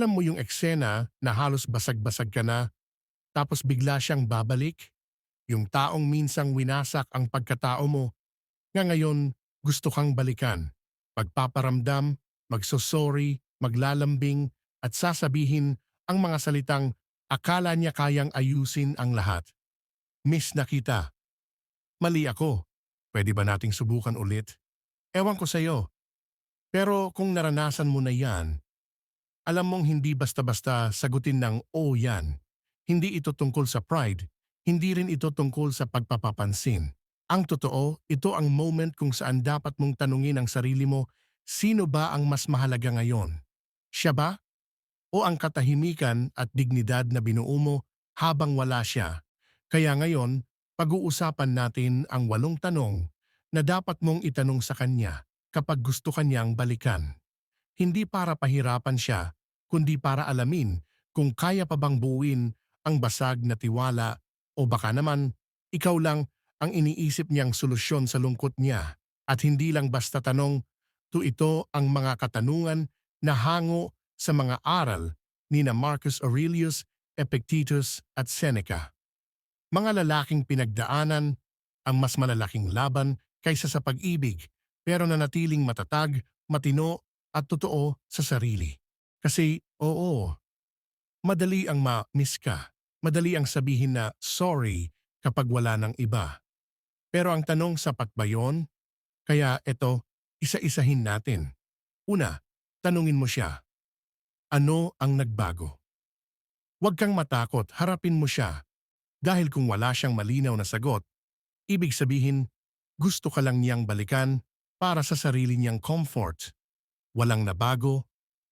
Alam mo yung eksena na halos basag-basag ka na, tapos bigla siyang babalik? Yung taong minsang winasak ang pagkatao mo, nga ngayon gusto kang balikan. Magpaparamdam, magsosorry, maglalambing, at sasabihin ang mga salitang akala niya kayang ayusin ang lahat. Miss na kita. Mali ako. Pwede ba nating subukan ulit? Ewan ko sa'yo. Pero kung naranasan mo na yan, alam mong hindi basta-basta sagutin ng oh yan. Hindi ito tungkol sa pride, hindi rin ito tungkol sa pagpapapansin. Ang totoo, ito ang moment kung saan dapat mong tanungin ang sarili mo, sino ba ang mas mahalaga ngayon? Siya ba? O ang katahimikan at dignidad na binuo mo habang wala siya? Kaya ngayon, pag-uusapan natin ang walong tanong na dapat mong itanong sa kanya kapag gusto kanyang balikan. Hindi para pahirapan siya, kundi para alamin kung kaya pa bang buuin ang basag na tiwala o baka naman ikaw lang ang iniisip niyang solusyon sa lungkot niya at hindi lang basta tanong, to ito ang mga katanungan na hango sa mga aral ni na Marcus Aurelius, Epictetus at Seneca. Mga lalaking pinagdaanan ang mas malalaking laban kaysa sa pag-ibig pero nanatiling matatag, matino at totoo sa sarili. Kasi oo, madali ang ma-miss ka. Madali ang sabihin na sorry kapag wala ng iba. Pero ang tanong sapat ba yun? Kaya eto, isa-isahin natin. Una, tanungin mo siya. Ano ang nagbago? Huwag kang matakot, harapin mo siya. Dahil kung wala siyang malinaw na sagot, ibig sabihin, gusto ka lang niyang balikan para sa sarili niyang comfort. Walang nabago,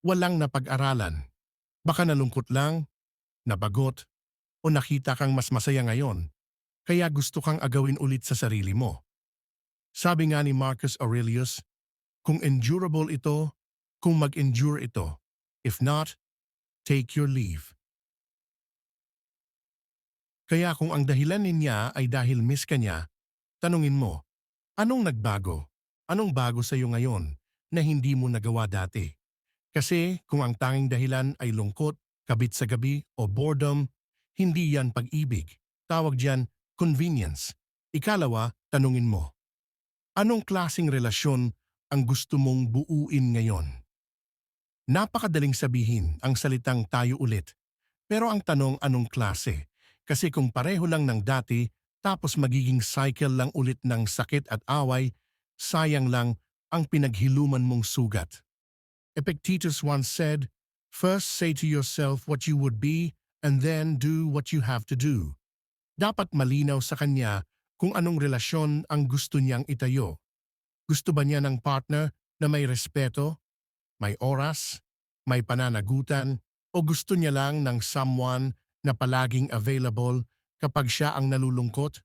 walang napag-aralan. Baka nalungkot lang, nabagot, o nakita kang mas masaya ngayon, kaya gusto kang agawin ulit sa sarili mo. Sabi nga ni Marcus Aurelius, kung endurable ito, kung mag-endure ito. If not, take your leave. Kaya kung ang dahilan niya ay dahil miss ka niya, tanungin mo, anong nagbago? Anong bago sa iyo ngayon na hindi mo nagawa dati? Kasi kung ang tanging dahilan ay lungkot, kabit sa gabi o boredom, hindi yan pag-ibig. Tawag diyan convenience. Ikalawa, tanungin mo. Anong klasing relasyon ang gusto mong buuin ngayon? Napakadaling sabihin ang salitang tayo ulit. Pero ang tanong anong klase? Kasi kung pareho lang ng dati, tapos magiging cycle lang ulit ng sakit at away, sayang lang ang pinaghiluman mong sugat. Epictetus once said, First say to yourself what you would be and then do what you have to do. Dapat malinaw sa kanya kung anong relasyon ang gusto niyang itayo. Gusto ba niya ng partner na may respeto, may oras, may pananagutan, o gusto niya lang ng someone na palaging available kapag siya ang nalulungkot?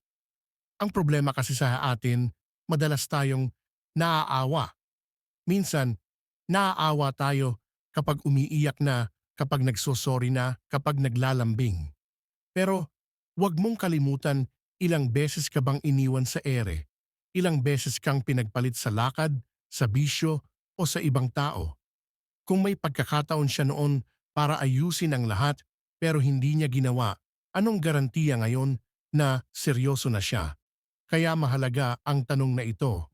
Ang problema kasi sa atin, madalas tayong naaawa. Minsan, naaawa tayo kapag umiiyak na, kapag nagsosorry na, kapag naglalambing. Pero huwag mong kalimutan ilang beses ka bang iniwan sa ere, ilang beses kang pinagpalit sa lakad, sa bisyo o sa ibang tao. Kung may pagkakataon siya noon para ayusin ang lahat pero hindi niya ginawa, anong garantiya ngayon na seryoso na siya? Kaya mahalaga ang tanong na ito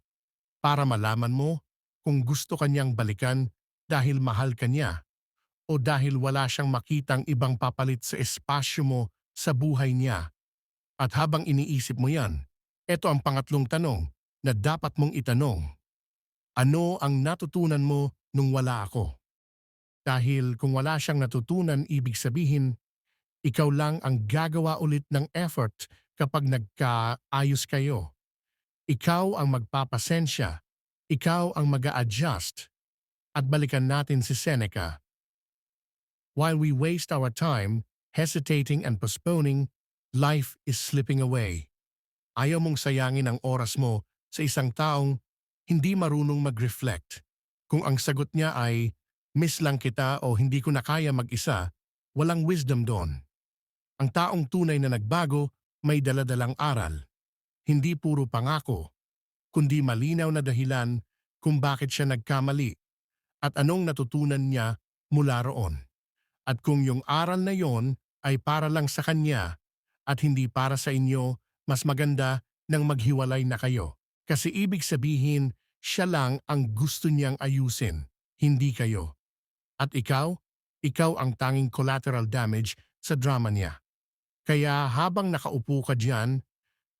para malaman mo kung gusto kanyang balikan dahil mahal ka niya o dahil wala siyang makitang ibang papalit sa espasyo mo sa buhay niya. At habang iniisip mo yan, ito ang pangatlong tanong na dapat mong itanong. Ano ang natutunan mo nung wala ako? Dahil kung wala siyang natutunan, ibig sabihin, ikaw lang ang gagawa ulit ng effort kapag nagkaayos kayo. Ikaw ang magpapasensya, ikaw ang mag adjust At balikan natin si Seneca. While we waste our time, hesitating and postponing, life is slipping away. Ayaw mong sayangin ang oras mo sa isang taong hindi marunong mag-reflect. Kung ang sagot niya ay, miss lang kita o hindi ko na kaya mag-isa, walang wisdom doon. Ang taong tunay na nagbago may daladalang aral. Hindi puro pangako, kundi malinaw na dahilan kung bakit siya nagkamali at anong natutunan niya mula roon. At kung yung aral na yon ay para lang sa kanya at hindi para sa inyo, mas maganda nang maghiwalay na kayo. Kasi ibig sabihin, siya lang ang gusto niyang ayusin, hindi kayo. At ikaw, ikaw ang tanging collateral damage sa drama niya. Kaya habang nakaupo ka dyan,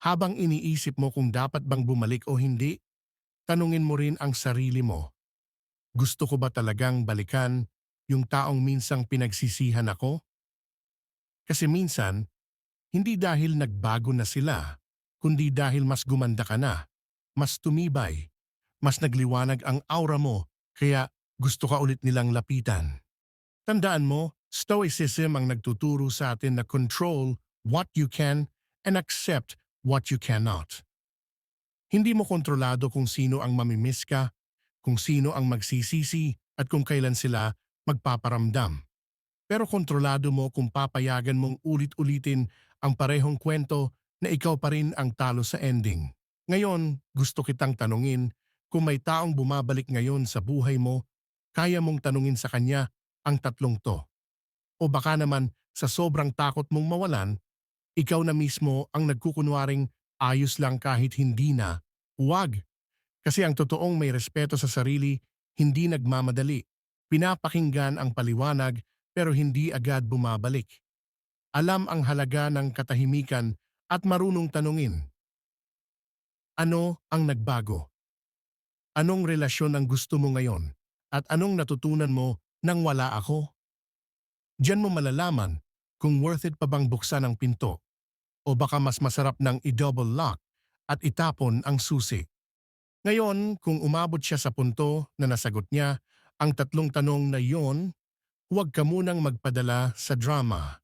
habang iniisip mo kung dapat bang bumalik o hindi, tanungin mo rin ang sarili mo. Gusto ko ba talagang balikan yung taong minsang pinagsisihan ako? Kasi minsan, hindi dahil nagbago na sila, kundi dahil mas gumanda ka na, mas tumibay, mas nagliwanag ang aura mo, kaya gusto ka ulit nilang lapitan. Tandaan mo, Stoicism ang nagtuturo sa atin na control what you can and accept what you cannot. Hindi mo kontrolado kung sino ang mamimiss ka, kung sino ang magsisisi at kung kailan sila magpaparamdam. Pero kontrolado mo kung papayagan mong ulit-ulitin ang parehong kwento na ikaw pa rin ang talo sa ending. Ngayon, gusto kitang tanungin kung may taong bumabalik ngayon sa buhay mo, kaya mong tanungin sa kanya ang tatlong to. O baka naman sa sobrang takot mong mawalan, ikaw na mismo ang nagkukunwaring ayos lang kahit hindi na, huwag. Kasi ang totoong may respeto sa sarili, hindi nagmamadali. Pinapakinggan ang paliwanag pero hindi agad bumabalik. Alam ang halaga ng katahimikan at marunong tanungin. Ano ang nagbago? Anong relasyon ang gusto mo ngayon? At anong natutunan mo nang wala ako? Diyan mo malalaman kung worth it pa bang buksan ang pinto o baka mas masarap ng i-double lock at itapon ang susi. Ngayon, kung umabot siya sa punto na nasagot niya ang tatlong tanong na yon, huwag ka munang magpadala sa drama.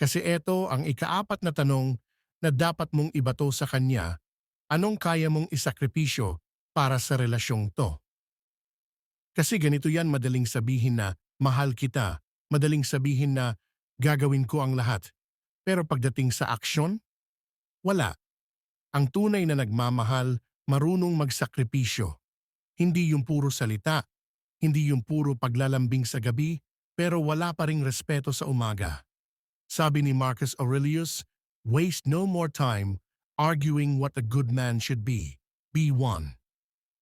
Kasi ito ang ikaapat na tanong na dapat mong ibato sa kanya, anong kaya mong isakripisyo para sa relasyong to? Kasi ganito yan madaling sabihin na mahal kita, madaling sabihin na gagawin ko ang lahat. Pero pagdating sa aksyon, wala. Ang tunay na nagmamahal, marunong magsakripisyo. Hindi yung puro salita, hindi yung puro paglalambing sa gabi, pero wala pa ring respeto sa umaga. Sabi ni Marcus Aurelius, waste no more time arguing what a good man should be. Be one.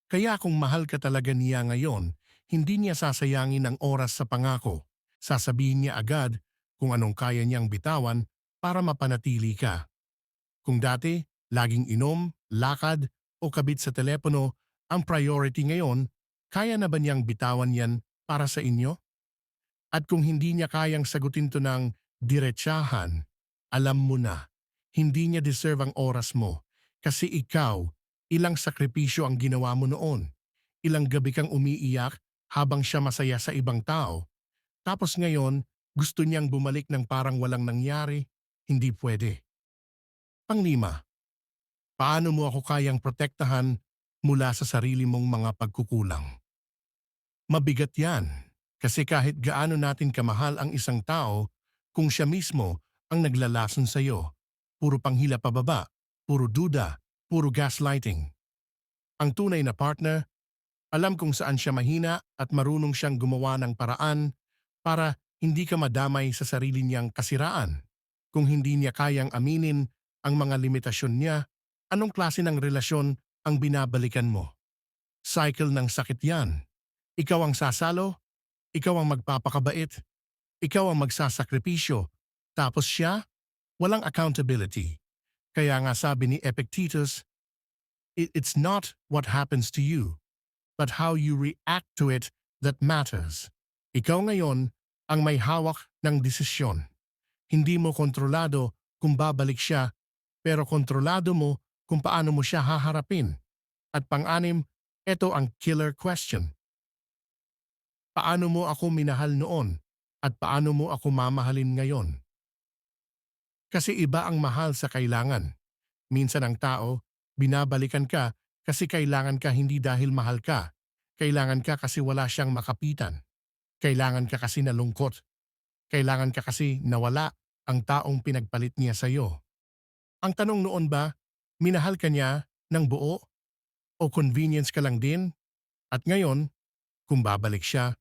Kaya kung mahal ka talaga niya ngayon, hindi niya sasayangin ang oras sa pangako. Sasabihin niya agad kung anong kaya niyang bitawan para mapanatili ka. Kung dati, laging inom, lakad o kabit sa telepono ang priority ngayon, kaya na ba niyang bitawan yan para sa inyo? At kung hindi niya kayang sagutin to ng diretsahan, alam mo na, hindi niya deserve ang oras mo kasi ikaw, ilang sakripisyo ang ginawa mo noon. Ilang gabi kang umiiyak habang siya masaya sa ibang tao. Tapos ngayon, gusto niyang bumalik ng parang walang nangyari, hindi pwede. Panglima, paano mo ako kayang protektahan mula sa sarili mong mga pagkukulang? Mabigat yan, kasi kahit gaano natin kamahal ang isang tao, kung siya mismo ang naglalason sa iyo, puro panghila pababa, puro duda, puro gaslighting. Ang tunay na partner, alam kung saan siya mahina at marunong siyang gumawa ng paraan para hindi ka madamay sa sarili niyang kasiraan. Kung hindi niya kayang aminin ang mga limitasyon niya, anong klase ng relasyon ang binabalikan mo? Cycle ng sakit yan. Ikaw ang sasalo, ikaw ang magpapakabait, ikaw ang magsasakripisyo, tapos siya, walang accountability. Kaya nga sabi ni Epictetus, "It- it's not what happens to you, but how you react to it that matters. Ikaw ngayon ang may hawak ng desisyon. Hindi mo kontrolado kung babalik siya, pero kontrolado mo kung paano mo siya haharapin. At pang-anim, ito ang killer question. Paano mo ako minahal noon at paano mo ako mamahalin ngayon? Kasi iba ang mahal sa kailangan. Minsan ang tao, binabalikan ka kasi kailangan ka hindi dahil mahal ka. Kailangan ka kasi wala siyang makapitan. Kailangan ka kasi nalungkot. Kailangan ka kasi nawala ang taong pinagpalit niya sa iyo. Ang tanong noon ba, minahal ka niya ng buo? O convenience ka lang din? At ngayon, kung babalik siya,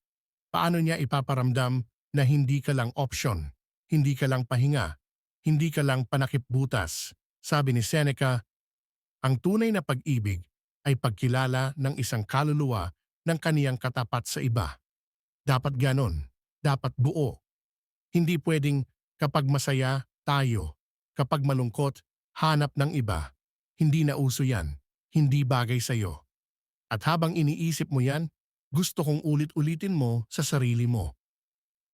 paano niya ipaparamdam na hindi ka lang option, hindi ka lang pahinga, hindi ka lang panakipbutas. Sabi ni Seneca, ang tunay na pag-ibig ay pagkilala ng isang kaluluwa ng kaniyang katapat sa iba. Dapat ganon, dapat buo. Hindi pwedeng kapag masaya, tayo. Kapag malungkot, hanap ng iba. Hindi na uso yan, hindi bagay sa'yo. At habang iniisip mo yan, gusto kong ulit-ulitin mo sa sarili mo.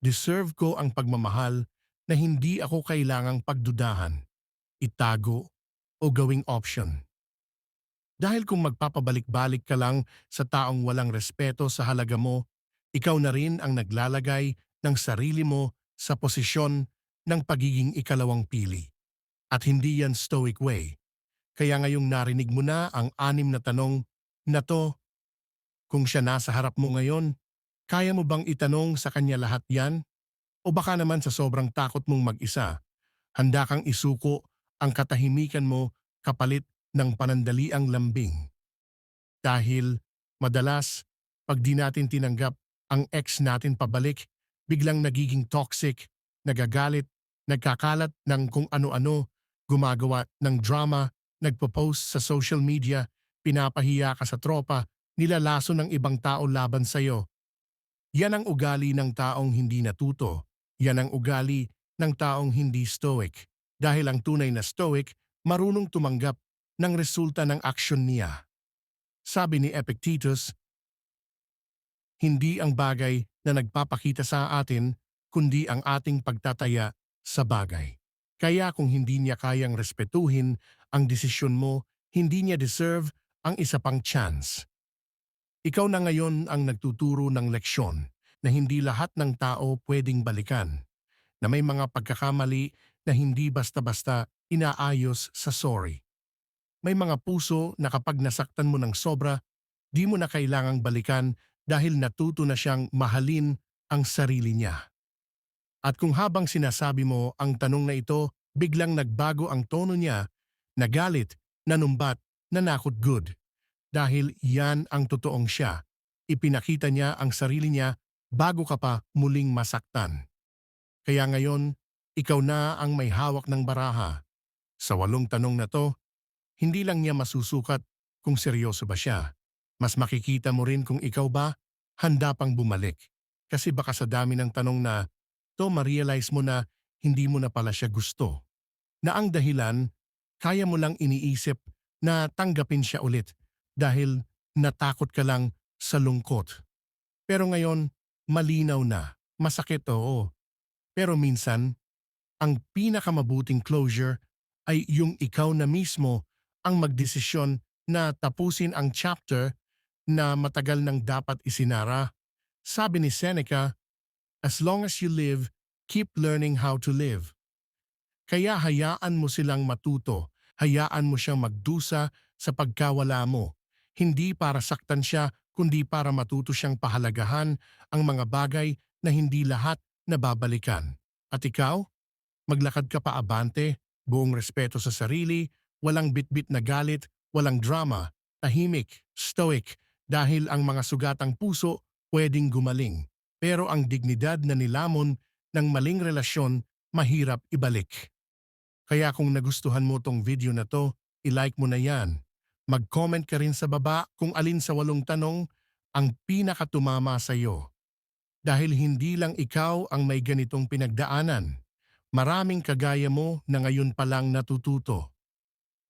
Deserve ko ang pagmamahal na hindi ako kailangang pagdudahan, itago o gawing option. Dahil kung magpapabalik-balik ka lang sa taong walang respeto sa halaga mo, ikaw na rin ang naglalagay ng sarili mo sa posisyon ng pagiging ikalawang pili. At hindi yan stoic way. Kaya ngayong narinig mo na ang anim na tanong na to, kung siya nasa harap mo ngayon, kaya mo bang itanong sa kanya lahat yan? O baka naman sa sobrang takot mong mag-isa, handa kang isuko ang katahimikan mo kapalit ng panandaliang lambing. Dahil madalas, pag di natin tinanggap ang ex natin pabalik, biglang nagiging toxic, nagagalit, nagkakalat ng kung ano-ano, gumagawa ng drama, nagpo-post sa social media, pinapahiya ka sa tropa, nilalaso ng ibang tao laban sa'yo. Yan ang ugali ng taong hindi natuto. Yan ang ugali ng taong hindi stoic. Dahil ang tunay na stoic, marunong tumanggap ng resulta ng aksyon niya. Sabi ni Epictetus, hindi ang bagay na nagpapakita sa atin, kundi ang ating pagtataya sa bagay. Kaya kung hindi niya kayang respetuhin ang desisyon mo, hindi niya deserve ang isa pang chance. Ikaw na ngayon ang nagtuturo ng leksyon na hindi lahat ng tao pwedeng balikan, na may mga pagkakamali na hindi basta-basta inaayos sa sorry. May mga puso na kapag nasaktan mo ng sobra, di mo na kailangang balikan dahil natuto na siyang mahalin ang sarili niya. At kung habang sinasabi mo ang tanong na ito, biglang nagbago ang tono niya, nagalit, nanumbat, nanakot good. Dahil yan ang totoong siya. Ipinakita niya ang sarili niya bago ka pa muling masaktan. Kaya ngayon, ikaw na ang may hawak ng baraha. Sa walong tanong na to, hindi lang niya masusukat kung seryoso ba siya. Mas makikita mo rin kung ikaw ba handa pang bumalik. Kasi baka sa dami ng tanong na to ma-realize mo na hindi mo na pala siya gusto. Na ang dahilan, kaya mo lang iniisip na tanggapin siya ulit dahil natakot ka lang sa lungkot. Pero ngayon, malinaw na. Masakit oo. Pero minsan, ang pinakamabuting closure ay yung ikaw na mismo ang magdesisyon na tapusin ang chapter na matagal nang dapat isinara. Sabi ni Seneca, As long as you live, keep learning how to live. Kaya hayaan mo silang matuto, hayaan mo siyang magdusa sa pagkawala mo. Hindi para saktan siya, kundi para matuto siyang pahalagahan ang mga bagay na hindi lahat nababalikan. At ikaw, maglakad ka pa abante, buong respeto sa sarili, walang bitbit na galit, walang drama, tahimik, stoic, dahil ang mga sugatang puso pwedeng gumaling. Pero ang dignidad na nilamon ng maling relasyon mahirap ibalik. Kaya kung nagustuhan mo tong video na to, ilike mo na yan. Mag-comment ka rin sa baba kung alin sa walong tanong ang pinakatumama sa iyo. Dahil hindi lang ikaw ang may ganitong pinagdaanan. Maraming kagaya mo na ngayon pa lang natututo.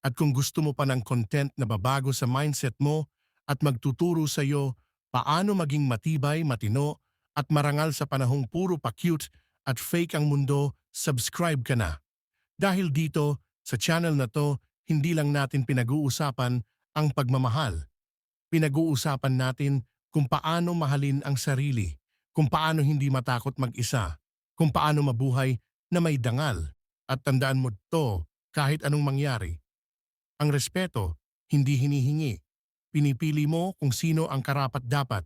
At kung gusto mo pa ng content na babago sa mindset mo at magtuturo sa iyo paano maging matibay, matino at marangal sa panahong puro pa cute at fake ang mundo, subscribe ka na. Dahil dito, sa channel na to, hindi lang natin pinag-uusapan ang pagmamahal. Pinag-uusapan natin kung paano mahalin ang sarili, kung paano hindi matakot mag-isa, kung paano mabuhay na may dangal. At tandaan mo to kahit anong mangyari. Ang respeto, hindi hinihingi. Pinipili mo kung sino ang karapat-dapat.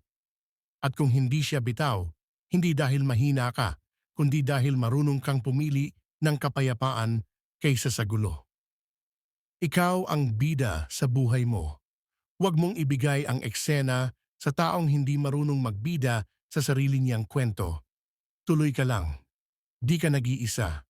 At kung hindi siya bitaw, hindi dahil mahina ka, kundi dahil marunong kang pumili ng kapayapaan kaysa sa gulo. Ikaw ang bida sa buhay mo. Huwag mong ibigay ang eksena sa taong hindi marunong magbida sa sarili niyang kwento. Tuloy ka lang. Di ka nag-iisa.